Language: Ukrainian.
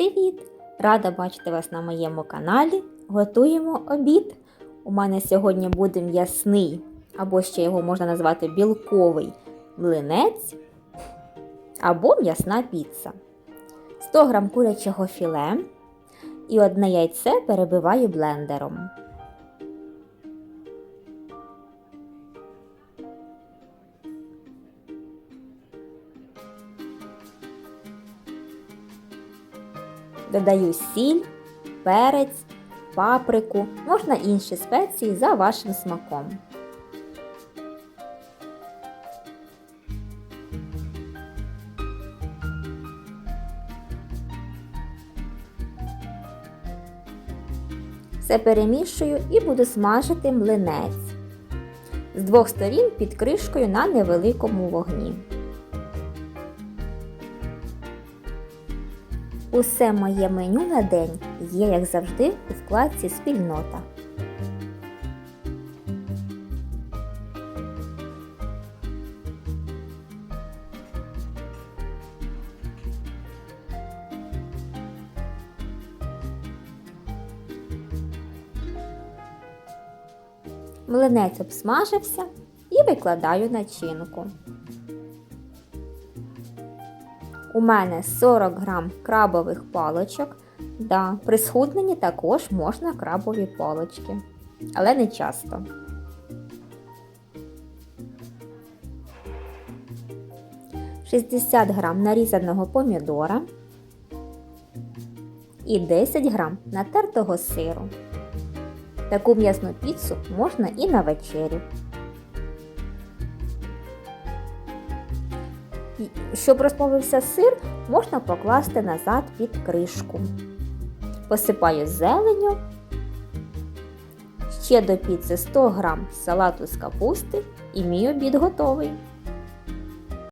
Привіт! Рада бачити вас на моєму каналі. Готуємо обід. У мене сьогодні буде м'ясний, або ще його можна назвати білковий млинець, або м'ясна піца. 100 г курячого філе і одне яйце перебиваю блендером. Додаю сіль, перець, паприку, можна інші спеції за вашим смаком. Все перемішую і буду смажити млинець з двох сторін під кришкою на невеликому вогні. Усе моє меню на день є, як завжди, у вкладці Спільнота. Млинець обсмажився і викладаю начинку. У мене 40 грам крабових палочок. Да, при схудненні також можна крабові палочки, але не часто. Шістдесят грам нарізаного помідора і 10 грам натертого сиру. Таку м'ясну піцу можна і на вечерю. Щоб розплавився сир, можна покласти назад під кришку. Посипаю зеленю. Ще до піци 100 г салату з капусти і мій обід готовий.